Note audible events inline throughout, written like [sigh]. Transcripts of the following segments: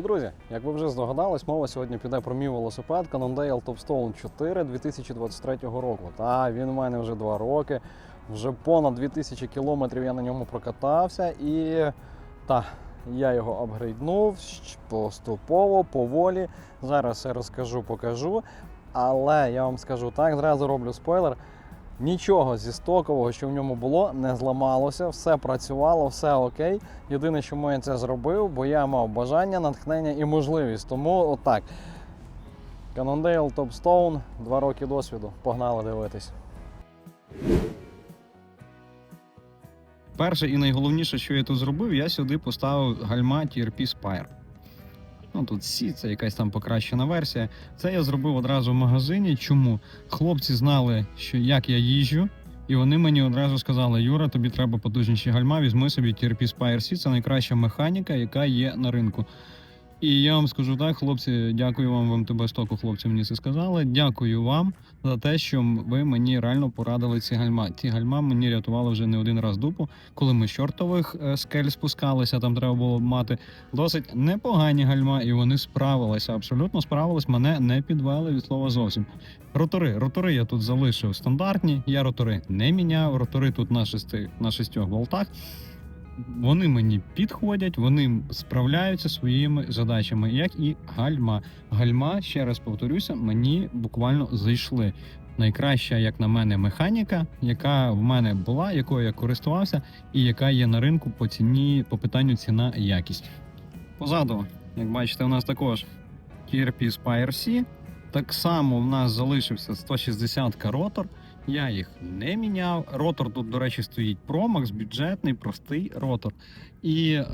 Привіт, друзі! Як ви вже здогадались, мова сьогодні піде про мій велосипед Cannondale Topstone 4 2023 року. Та він у мене вже два роки, вже понад 2000 кілометрів я на ньому прокатався і та, я його апгрейднув поступово, поволі. Зараз все розкажу, покажу. Але я вам скажу так, зразу роблю спойлер. Нічого зі стокового, що в ньому було, не зламалося, все працювало, все окей. Єдине, чому я це зробив, бо я мав бажання, натхнення і можливість. Тому отак. Cannondale Topstone, два роки досвіду. Погнали дивитись. Перше і найголовніше, що я тут зробив, я сюди поставив гальма TRP Spire. Ну тут сі, це якась там покращена версія. Це я зробив одразу в магазині. Чому? Хлопці знали, що як я їжджу, і вони мені одразу сказали: Юра, тобі треба потужніші гальма, візьми собі TRP Spire C, це найкраща механіка, яка є на ринку. І я вам скажу так, хлопці, дякую вам, вам тебе стоку, хлопці мені це сказали. Дякую вам за те, що ви мені реально порадили ці гальма. Ці гальма мені рятували вже не один раз дупу, коли ми з чортових е, скель спускалися. Там треба було мати досить непогані гальма, і вони справилися. Абсолютно справились. Мене не підвели від слова зовсім. Ротори, ротори я тут залишив стандартні. Я ротори не міняв. Ротори тут на шести на шістьох болтах. Вони мені підходять, вони справляються своїми задачами, як і гальма. Гальма, ще раз повторюся, мені буквально зайшли. Найкраща, як на мене, механіка, яка в мене була, якою я користувався, і яка є на ринку по ціні, по питанню ціна і якість. Позаду, як бачите, у нас також TRP Spire C. Так само в нас залишився 160 ротор. Я їх не міняв. Ротор тут, до речі, стоїть Promax, бюджетний, простий ротор. І е,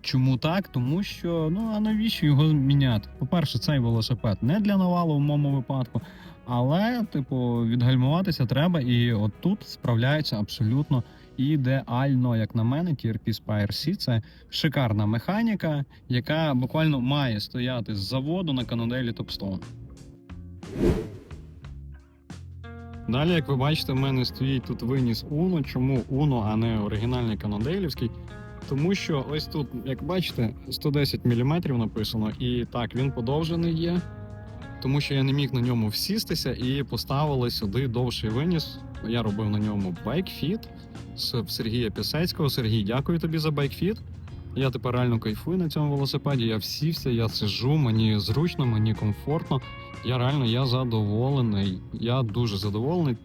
чому так? Тому що ну а навіщо його міняти? По-перше, цей велосипед не для навалу в моєму випадку, але, типу, відгальмуватися треба, і от тут справляється абсолютно ідеально, як на мене, TRP Spire C – це шикарна механіка, яка буквально має стояти з заводу на Cannondale Topstone. Далі, як ви бачите, в мене стоїть тут виніс Uno. Чому Uno, а не оригінальний канонделівський? Тому що ось тут, як бачите, 110 мм написано, і так, він подовжений є. Тому що я не міг на ньому всістися і поставили сюди довший виніс. Я робив на ньому байкфіт з Сергія Пісецького. Сергій, дякую тобі за байкфіт. Я тепер реально кайфую на цьому велосипеді. Я всівся, я сижу, мені зручно, мені комфортно. Я реально я задоволений. Я дуже задоволений,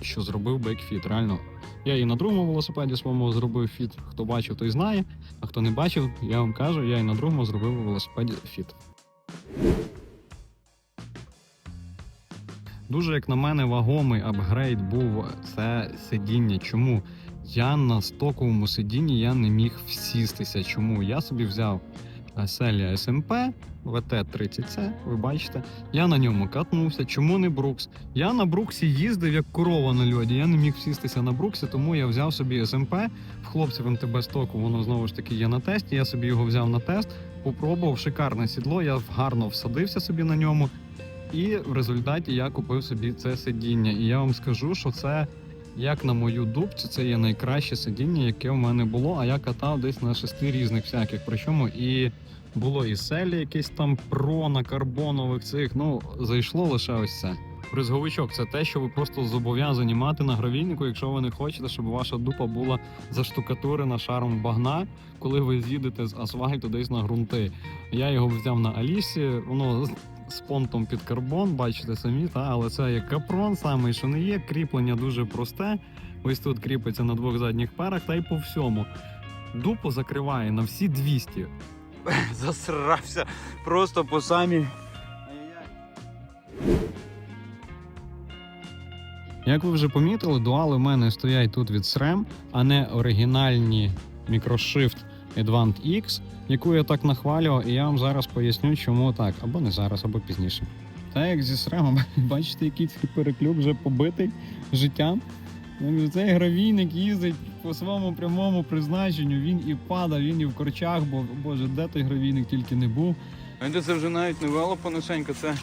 що зробив бекфіт. Реально, я і на другому велосипеді своєму зробив фіт. Хто бачив, той знає. А хто не бачив, я вам кажу, я і на другому зробив велосипеді фіт. Дуже, як на мене, вагомий апгрейд був це сидіння. Чому? Я на стоковому сидінні я не міг всістися. Чому? Я собі взяв Селія СМП, ВТ-30C, ви бачите. Я на ньому катнувся. Чому не Брукс? Я на Бруксі їздив як корова на льоді. Я не міг всістися на Бруксі, тому я взяв собі СМП. В хлопців МТБ стоку воно знову ж таки є на тесті. Я собі його взяв на тест, попробував шикарне сідло. Я гарно всадився собі на ньому. І в результаті я купив собі це сидіння. І я вам скажу, що це. Як на мою дубцю, це є найкраще сидіння, яке в мене було. А я катав десь на шести різних всяких. Причому і було і селі, якесь там про на карбонових цих. Ну зайшло лише ось це. Бризговичок це те, що ви просто зобов'язані мати на гравійнику, якщо ви не хочете, щоб ваша дупа була заштукатурена шаром багна, коли ви з'їдете з асфальту десь на ґрунти. Я його взяв на Алісі, воно з- понтом під карбон, бачите самі, та але це як капрон самий, що не є. Кріплення дуже просте. Ось тут кріпиться на двох задніх парах, та й по всьому. Дупу закриває на всі 200. [laughs] засрався просто по самі. Як ви вже помітили, дуали в мене стоять тут від SRAM, а не оригінальні Microshift Advant X, яку я так нахвалював, і я вам зараз поясню, чому так, або не зараз, або пізніше. Та як зі SRAM, [laughs] бачите, який цей переклюк вже побитий життям. Цей гравійник їздить по своєму прямому призначенню, він і падав, він і в корчах, бо боже, де той гравійник тільки не був. Знаєте, це вже навіть не велопоношенька, це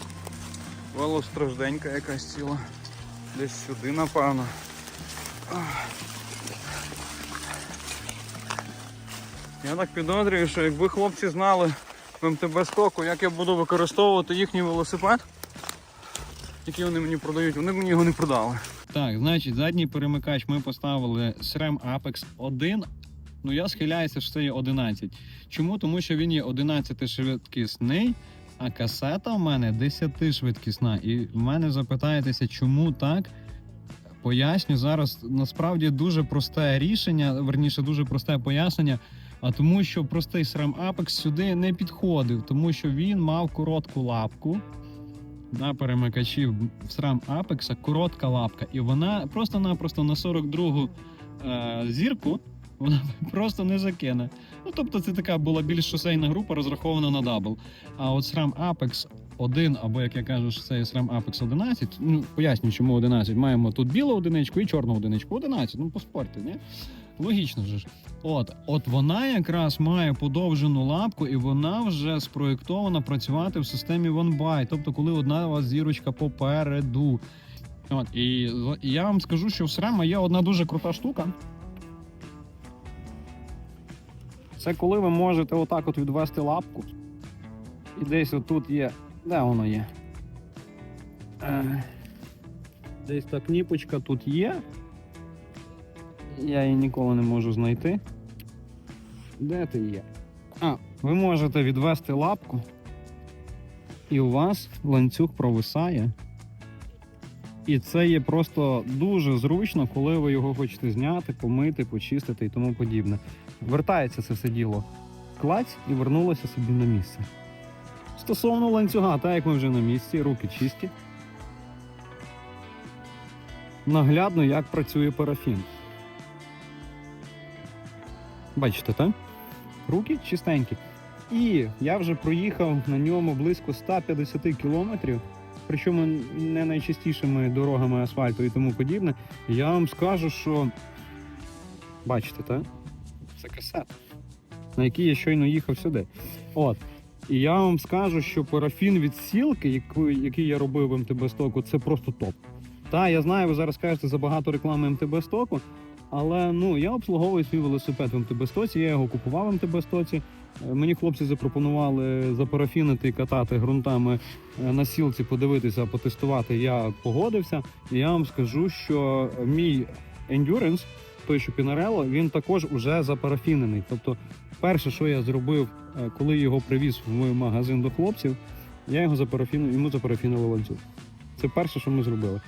велостражденька якась ціла. Десь сюди, напевно. Я так підозрюю, що якби хлопці знали, в МТБ стоку, як я буду використовувати їхній велосипед, який вони мені продають. Вони мені його не продали. Так, значить, задній перемикач ми поставили SRAM Apex 1. Ну я схиляюся, що це є 11. Чому? Тому що він є 11 швидкісний, а касета в мене 10 швидкісна. І в мене запитаєтеся, чому так? Поясню зараз насправді дуже просте рішення, верніше, дуже просте пояснення. А тому, що простий SRAM Apex сюди не підходив, тому що він мав коротку лапку на перемикачі в SRAM Apex коротка лапка, і вона просто-напросто на 42-гу е, зірку вона [laughs] просто не закине. Ну тобто, це така була більш шосейна група, розрахована на дабл. А от SRAM Apex 1, або як я кажу, це є Apex 11, ну поясню, чому 11. Маємо тут білу одиничку і чорну одиничку. 11, ну поспорте, ні? Логічно вже ж. От, от вона якраз має подовжену лапку, і вона вже спроєктована працювати в системі One by, тобто, коли одна у вас зірочка попереду. От, і, я вам скажу, що в SRAM є одна дуже крута штука. Це коли ви можете отак от відвести лапку. І десь отут є. Де воно є? Е, Десь та кніпочка тут є. Я її ніколи не можу знайти. Де ти є? А, ви можете відвести лапку, і у вас ланцюг провисає. І це є просто дуже зручно, коли ви його хочете зняти, помити, почистити і тому подібне. Вертається це все діло. Клаць і вернулося собі на місце. Стосовно ланцюга, так як ми вже на місці, руки чисті. Наглядно, як працює парафін. Бачите, так? Руки чистенькі. І я вже проїхав на ньому близько 150 кілометрів, причому не найчастішими дорогами асфальту і тому подібне. Я вам скажу, що бачите, так? Це касета, на якій я щойно їхав сюди. От. І я вам скажу, що парафін від сілки, який я робив в МТБ стоку, це просто топ. Та, я знаю, ви зараз кажете забагато реклами МТБ стоку, але ну я обслуговую свій велосипед в МТБ стоці, я його купував в МТБ стоці. Е, Мені хлопці запропонували запарафінити і катати ґрунтами е, на сілці, подивитися, потестувати. Я погодився. І я вам скажу, що мій Endurance, той, що Pinarello, він також уже запарафінений. Тобто, перше, що я зробив, е, коли його привіз в магазин до хлопців, я його запарафінив, йому запарафінили ланцюг. Це перше, що ми зробили.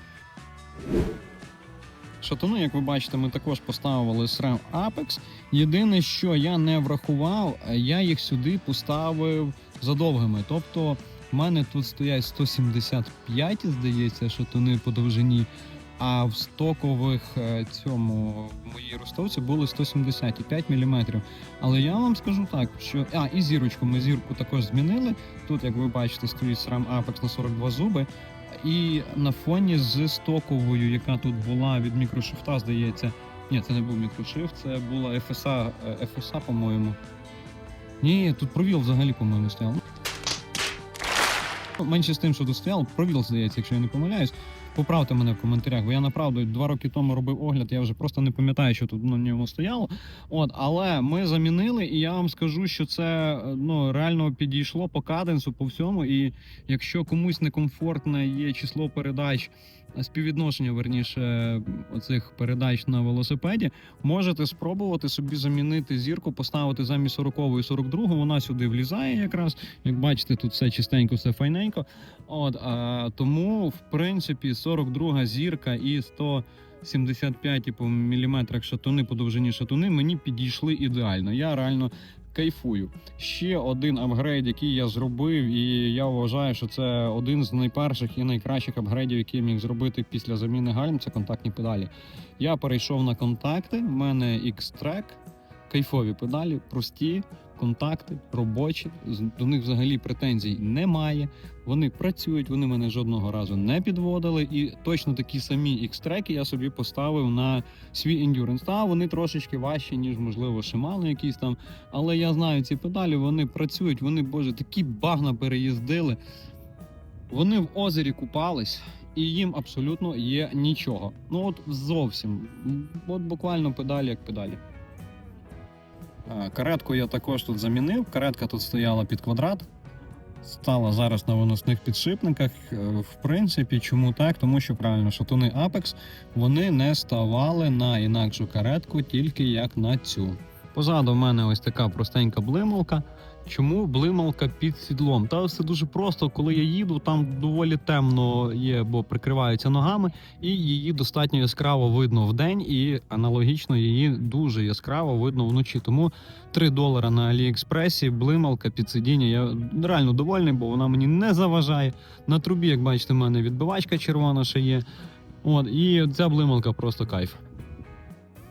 Шатуни, як ви бачите, ми також поставили SRAM Apex. Єдине, що я не врахував, я їх сюди поставив задовгими. Тобто, в мене тут стоять 175, здається, шатуни по довжині. А в стокових е, цьому в моїй ростовці були 175 мм. Але я вам скажу так, що а і зірочку ми зірку також змінили. Тут, як ви бачите, стоїть SRAM Apex на 42 зуби. І на фоні з стоковою, яка тут була від мікрошифта, здається. Ні, це не був мікрошифт, це була FSA, е, FSA, по-моєму. Ні, тут провіл взагалі, по-моєму, стояв. Ну, Менше з тим, що тут стояв, провіл, здається, якщо я не помиляюсь. Поправте мене в коментарях, бо я направду два роки тому робив огляд, я вже просто не пам'ятаю, що тут на ньому стояло. От, але ми замінили, і я вам скажу, що це ну, реально підійшло по каденсу, по всьому. І якщо комусь некомфортне є число передач, співвідношення, верніше, оцих передач на велосипеді, можете спробувати собі замінити зірку, поставити замість 40 і 42, вона сюди влізає якраз. Як бачите, тут все чистенько, все файненько. От, а, тому, в принципі, 42 зірка і 175 типу, міліметрах шатуни по довжині шатуни мені підійшли ідеально. Я реально кайфую. Ще один апгрейд, який я зробив, і я вважаю, що це один з найперших і найкращих апгрейдів, які я міг зробити після заміни гальм. Це контактні педалі. Я перейшов на контакти. в мене X-Track, кайфові педалі, прості. Контакти робочі, до них взагалі претензій немає. Вони працюють, вони мене жодного разу не підводили. І точно такі самі X-треки я собі поставив на свій Endurance. Та вони трошечки важчі, ніж можливо Shimano якісь там. Але я знаю ці педалі, вони працюють, вони, боже, такі багна переїздили. Вони в озері купались, і їм абсолютно є нічого. Ну от зовсім. От буквально педалі як педалі. Е, Каретку я також тут замінив. Каретка тут стояла під квадрат. Стала зараз на виносних підшипниках. Е, В принципі, чому так? Тому що правильно, шатуни Apex вони не ставали на інакшу каретку, тільки як на цю. Позаду в мене ось така простенька блималка. Чому блималка під сідлом? Та все дуже просто, коли я їду, там доволі темно є, бо прикриваються ногами, і її достатньо яскраво видно вдень, і аналогічно її дуже яскраво видно вночі. Тому 3 долара на Аліекспресі, блималка під сидіння. Я реально довольний, бо вона мені не заважає. На трубі, як бачите, в мене відбивачка червона ще є. От, і ця блималка просто кайф.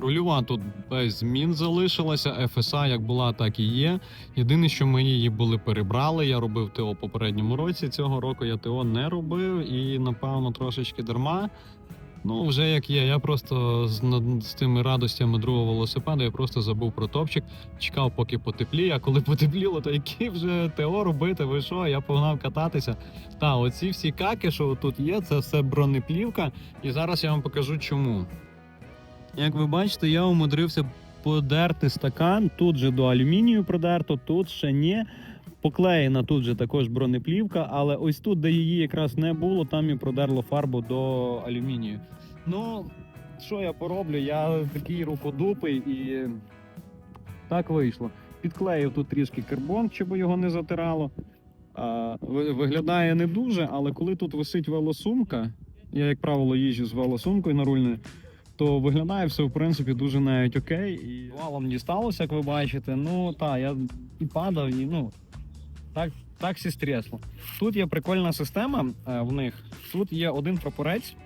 Рульова тут без змін залишилася. FSA як була, так і є. Єдине, що ми її були перебрали. Я робив ТО попередньому році. Цього року я ТО не робив і, напевно, трошечки дарма. Ну, вже як є. Я просто з, з тими радостями другого велосипеда я просто забув про топчик, чекав, поки потепліє. А коли потепліло, то які вже ТО робити? Ви що? Я погнав кататися. Та, оці всі каки, що тут є, це все бронеплівка. І зараз я вам покажу чому. Як ви бачите, я умудрився подерти стакан. Тут же до алюмінію продерто, тут ще ні. Поклеєна тут же також бронеплівка, але ось тут, де її якраз не було, там і продерло фарбу до алюмінію. Ну, що я пороблю? Я такий рукодупий і так вийшло. Підклеїв тут трішки карбон, щоб його не затирало. А, виглядає не дуже, але коли тут висить велосумка, я, як правило, їжджу з велосумкою на нарульною, то виглядає все в принципі дуже навіть окей. І валом дісталося, як ви бачите. Ну так, я і падав, і ну так, так сі стрясло. Тут є прикольна система е, в них. Тут є один прапорець,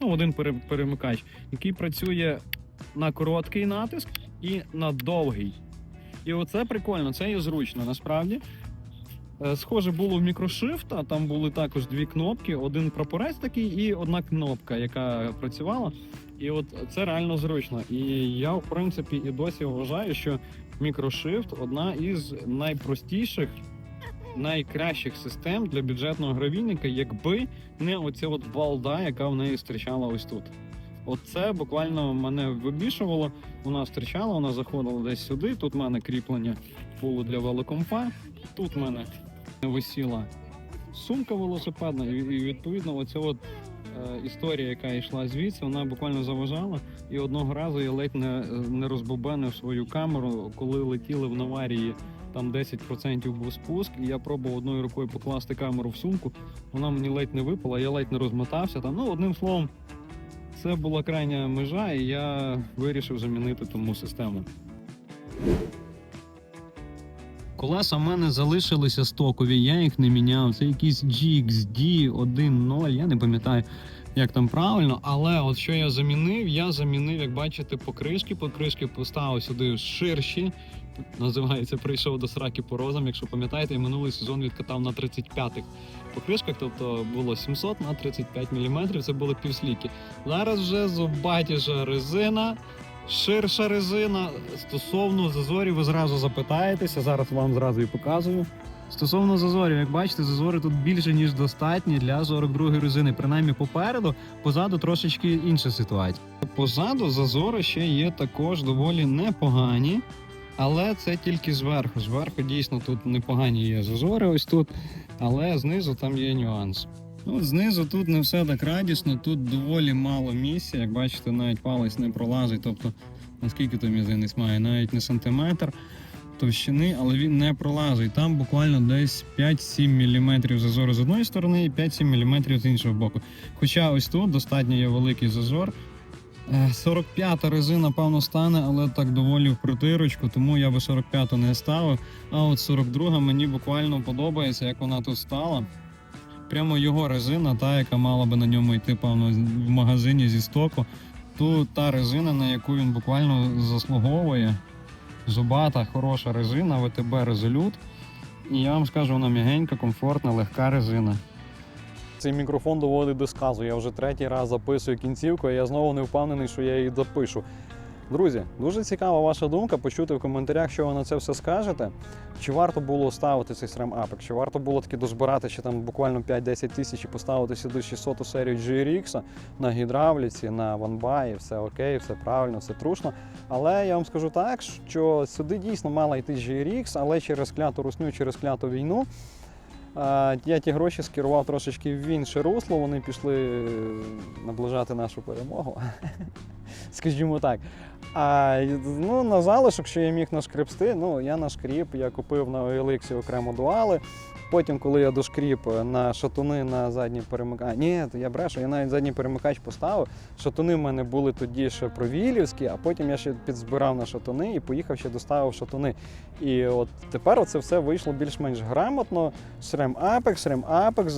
ну один перемикач, який працює на короткий натиск і на довгий. І оце прикольно, це є зручно насправді. Е, Схоже було в мікрошифта, там були також дві кнопки: один прапорець такий і одна кнопка, яка працювала. І от це реально зручно. І я, в принципі, і досі вважаю, що мікрошифт одна із найпростіших, найкращих систем для бюджетного гравійника, якби не оця от балда, яка в неї зустрічала ось тут. Оце буквально мене вибішувало. Вона зустрічала, вона заходила десь сюди. Тут в мене кріплення було для велокомпа. Тут в мене висіла сумка велосипедна, і відповідно оця от е, історія, яка йшла звідси, вона буквально заважала. І одного разу я ледь не, не розбобенив свою камеру, коли летіли в Наварії. Там 10% був спуск, і я пробував одною рукою покласти камеру в сумку. Вона мені ледь не випала, я ледь не розмотався. Там, ну, одним словом, це була крайня межа, і я вирішив замінити тому систему. Колеса в мене залишилися стокові, я їх не міняв. Це якийсь GXD 1.0, я не пам'ятаю, як там правильно. Але от що я замінив, я замінив, як бачите, покришки. Покришки поставив сюди ширші. Називається прийшов до сраки по розам. Якщо пам'ятаєте, я минулий сезон відкатав на 35-х покришках, тобто було 700 на 35 мм, це були півсліки. Зараз вже зубатіша резина, ширша резина. Стосовно зазорів, ви зразу запитаєтеся, зараз вам зразу і показую. Стосовно зазорів, як бачите, зазори тут більше, ніж достатні для 42-ї резини. Принаймні попереду, позаду трошечки інша ситуація. Позаду зазори ще є також доволі непогані. Але це тільки зверху. Зверху дійсно тут непогані є зазори, ось тут, але знизу там є нюанс. От знизу тут не все так радісно, тут доволі мало місця. Як бачите, навіть палець не пролазить. Тобто, наскільки то мізинець має, навіть не сантиметр товщини, але він не пролазить. Там буквально десь 5-7 мм зазору з одної сторони і 5-7 мм з іншого боку. Хоча ось тут достатньо є великий зазор. Е, 45-та резина, певно, стане, але так доволі в притирочку, тому я би 45-ту не ставив. А от 42-га мені буквально подобається, як вона тут стала. Прямо його резина, та, яка мала би на ньому йти, певно, в магазині зі стоку. Тут та резина, на яку він буквально заслуговує. Зубата, хороша резина, ВТБ Резолют. І я вам скажу, вона м'ягенька, комфортна, легка резина. Цей мікрофон доводить до сказу. Я вже третій раз записую кінцівку, і я знову не впевнений, що я її допишу. Друзі, дуже цікава ваша думка. Почути в коментарях, що ви на це все скажете. Чи варто було ставити цей SRAM Apex? Чи варто було таки дозбирати ще там буквально 5-10 тисяч і поставити сюди 600 серію GRX на гідравліці, на ванбаї, все окей, все правильно, все трушно. Але я вам скажу так, що сюди дійсно мала йти GRX, але через кляту русню, через кляту війну. Е, Я ті гроші скерував трошечки в інше русло, вони пішли наближати нашу перемогу. [laughs] Скажімо так. А ну, на залишок, що я міг нашкребсти, ну я нашкріп, я купив на OLX окремо дуали. Потім, коли я дошкріп на шатуни на задній перемикач. Ні, я брешу, я навіть задній перемикач поставив. Шатуни в мене були тоді ще провілівські, а потім я ще підзбирав на шатуни і поїхав ще доставив шатуни. І от тепер це все вийшло більш-менш грамотно. SRAM Apex, SRAM Apex,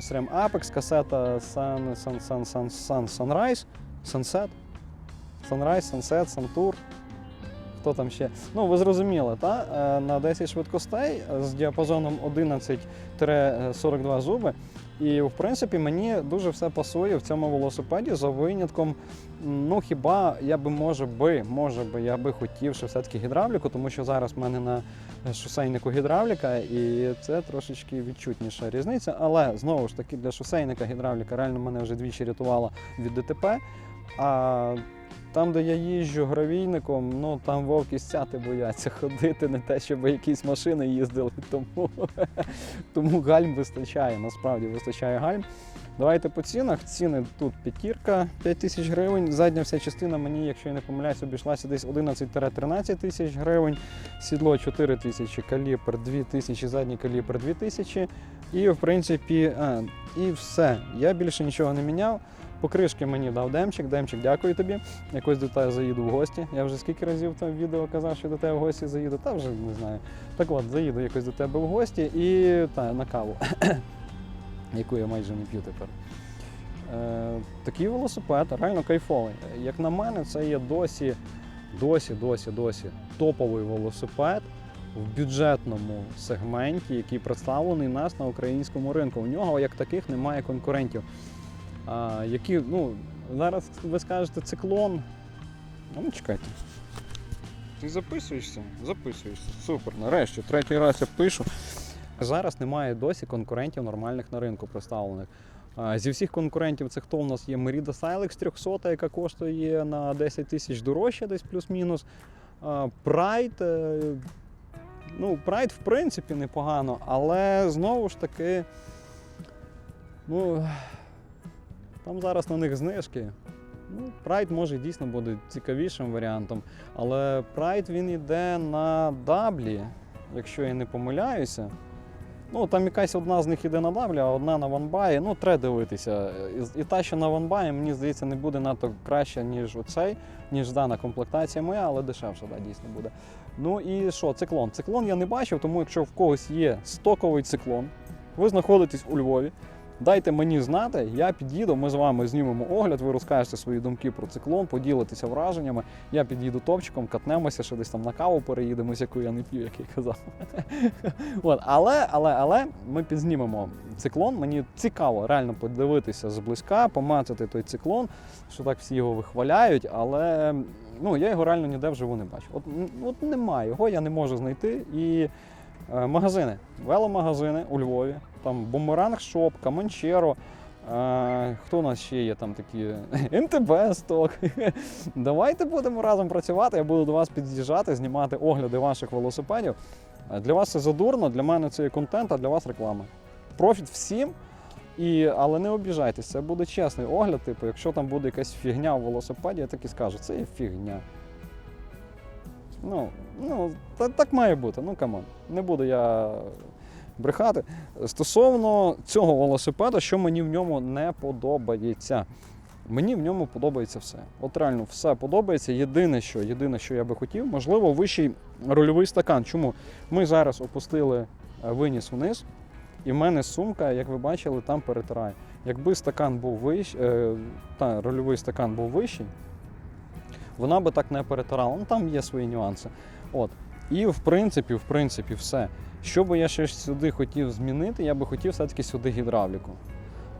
SRAM Apex, касета Sun, Sun, Sun, Sun, Sun, Sunrise, Sunset, Sunrise, Sunset, Suntour. Хто там ще? Ну, ви зрозуміли, та? Е, на 10 швидкостей з діапазоном 11-42 зуби. І, в принципі, мені дуже все пасує в цьому велосипеді за винятком. Ну, хіба я би, може би, може би, я би хотів, що все-таки гідравліку, тому що зараз в мене на шосейнику гідравліка, і це трошечки відчутніша різниця. Але знову ж таки, для шосейника гідравліка реально мене вже двічі рятувала від ДТП. А там, де я їжджу гравійником, ну там вовки стяти бояться ходити, не те, щоб якісь машини їздили. [laughs] Тому, тому гальм вистачає, насправді вистачає гальм. Давайте по цінах. Ціни тут п'ятірка 5 тисяч гривень. Задня вся частина мені, якщо я не помиляюсь, обійшлася десь 11-13 тисяч гривень. Сідло 4 тисячі, калібр 2 тисячі, задній калібр 2 тисячі. І в принципі, а, і все. Я більше нічого не міняв. Покришки мені дав Демчик. Демчик, дякую тобі. Якось до тебе заїду в гості. Я вже скільки разів там відео казав, що до тебе в гості заїду, та вже не знаю. Так от, заїду якось до тебе в гості і та, на каву, [coughs] яку я майже не п'ю тепер. Е, такий велосипед реально кайфовий. Як на мене, це є досі, досі, досі, досі топовий велосипед в бюджетному сегменті, який представлений нас на українському ринку. У нього як таких немає конкурентів. Які, ну, зараз ви скажете циклон. Ну, чекайте. Ти записуєшся? Записуєшся. Супер. Нарешті, третій раз я пишу. Зараз немає досі конкурентів нормальних на ринку представлених. Зі всіх конкурентів це хто у нас є? Merida Silex 300, яка коштує на 10 тисяч дорожче, десь плюс-мінус. Pride. е, Ну, Pride, в принципі, непогано, але знову ж таки. Ну, там зараз на них знижки. Ну, Pride може дійсно буде цікавішим варіантом. Але Pride він йде на даблі, якщо я не помиляюся. Ну, там якась одна з них іде на даблі, а одна на ванбаї. Ну, треба дивитися. І та, що на ванбаї, мені здається, не буде надто краще, ніж оцей, ніж дана комплектація моя, але дешевша, да, дійсно буде. Ну і що, циклон? Циклон я не бачив, тому якщо в когось є стоковий циклон, ви знаходитесь у Львові. Дайте мені знати, я під'їду, ми з вами знімемо огляд, ви розкажете свої думки про циклон, поділитеся враженнями. Я під'їду топчиком, катнемося, ще десь там на каву переїдемось, яку я не п'ю, як я казав. [laughs] От, але, але, але ми підзнімемо циклон. Мені цікаво реально подивитися зблизька, помацати той циклон, що так всі його вихваляють, але ну, я його реально ніде вживу не бачу. От, от немає його, я не можу знайти. І магазини, веломагазини у Львові, там Бумеранг Шоп, Каманчеро. Е, хто у нас ще є там такі? [laughs] МТБ сток. [laughs] Давайте будемо разом працювати. Я буду до вас під'їжджати, знімати огляди ваших велосипедів. Е, Для вас це задурно, для мене це є контент, а для вас реклама. Профіт всім. І, але не обіжайтесь, це буде чесний огляд. Типу, якщо там буде якась фігня в велосипеді, я так і скажу, це є фігня. Ну, ну та, так має бути. Ну камон. Не буду я брехати. Стосовно цього велосипеда, що мені в ньому не подобається. Мені в ньому подобається все. От реально все подобається. Єдине, що, єдине, що я би хотів, можливо, вищий рольовий стакан. Чому? Ми зараз опустили е, виніс вниз, і в мене сумка, як ви бачили, там перетирає. Якби стакан був вищий, е, та, рольовий стакан був вищий, вона би так не перетирала. Ну там є свої нюанси. От. І в принципі, в принципі, все. Що би я ще сюди хотів змінити, я би хотів все-таки сюди гідравліку.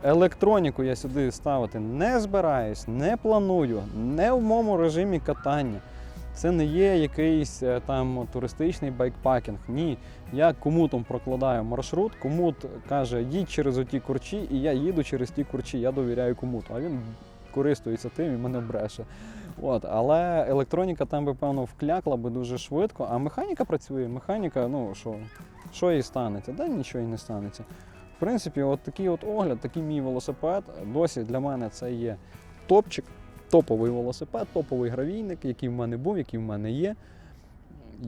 Електроніку я сюди ставити не збираюсь, не планую, не в моєму режимі катання. Це не є якийсь е, там туристичний байкпакінг. Ні. Я комутом прокладаю маршрут, комут каже, їдь через оті курчі, і я їду через ті курчі, я довіряю комуту. А він користується тим і мене бреше. От, але електроніка там би, певно, вклякла би дуже швидко, а механіка працює. Механіка, ну що, що їй станеться? Да нічого їй не станеться. В принципі, от такий от огляд, такий мій велосипед. Досі для мене це є топчик, топовий велосипед, топовий гравійник, який в мене був, який в мене є,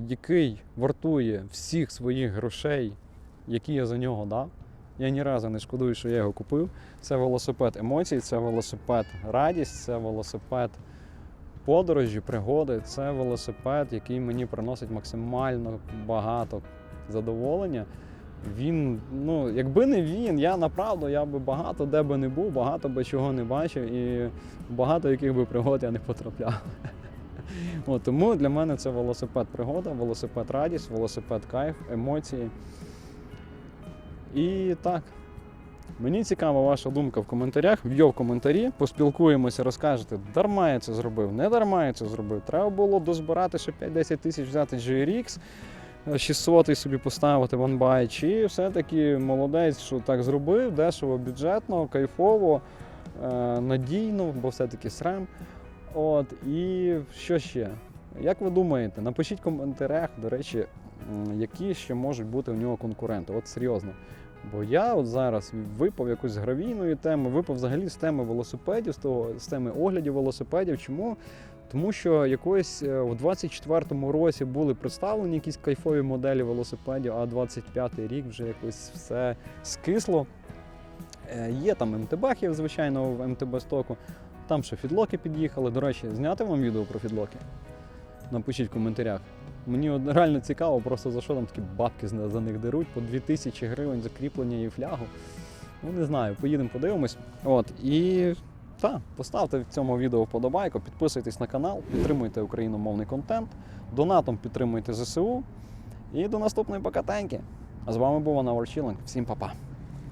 який вартує всіх своїх грошей, які я за нього дав. Я ні разу не шкодую, що я його купив. Це велосипед емоцій, це велосипед радість, це велосипед подорожі, пригоди. Це велосипед, який мені приносить максимально багато задоволення. Він, ну, якби не він, я направду я би багато де би не був, багато би чого не бачив і багато яких би пригод я не потрапляв. [laughs] От, тому для мене це велосипед пригода, велосипед радість, велосипед кайф, емоції. І так. Мені цікава ваша думка в коментарях. В'йо в коментарі, поспілкуємося, розкажете, дарма я це зробив, не дарма я це зробив. Треба було дозбирати ще 5-10 тисяч взяти GRX, 600 собі поставити ванбай, чи все-таки молодець, що так зробив, дешево, бюджетно, кайфово, е, надійно, бо все-таки срем. От, і що ще? Як ви думаєте, напишіть в коментарях, до речі, які ще можуть бути у нього конкуренти. От серйозно. Бо я от зараз випав якось з гравійної теми, випав взагалі з теми велосипедів, з, того, з теми оглядів велосипедів. Чому? Тому що якось е, в 24-му році були представлені якісь кайфові моделі велосипедів, а 25-й рік вже якось все скисло. Е, Є там МТБхів, звичайно, в МТБ стоку. Там ще фідлоки під'їхали. До речі, зняти вам відео про фідлоки? Напишіть в коментарях. Мені реально цікаво, просто за що там такі бабки за них деруть, по 2000 гривень за кріплення і флягу. Ну не знаю, поїдемо подивимось. От, і так, поставте цьому відео вподобайку, підписуйтесь на канал, підтримуйте україномовний контент, донатом підтримуйте ЗСУ. І до наступної покатеньки. А з вами був Анна Чілинг. Всім па-па.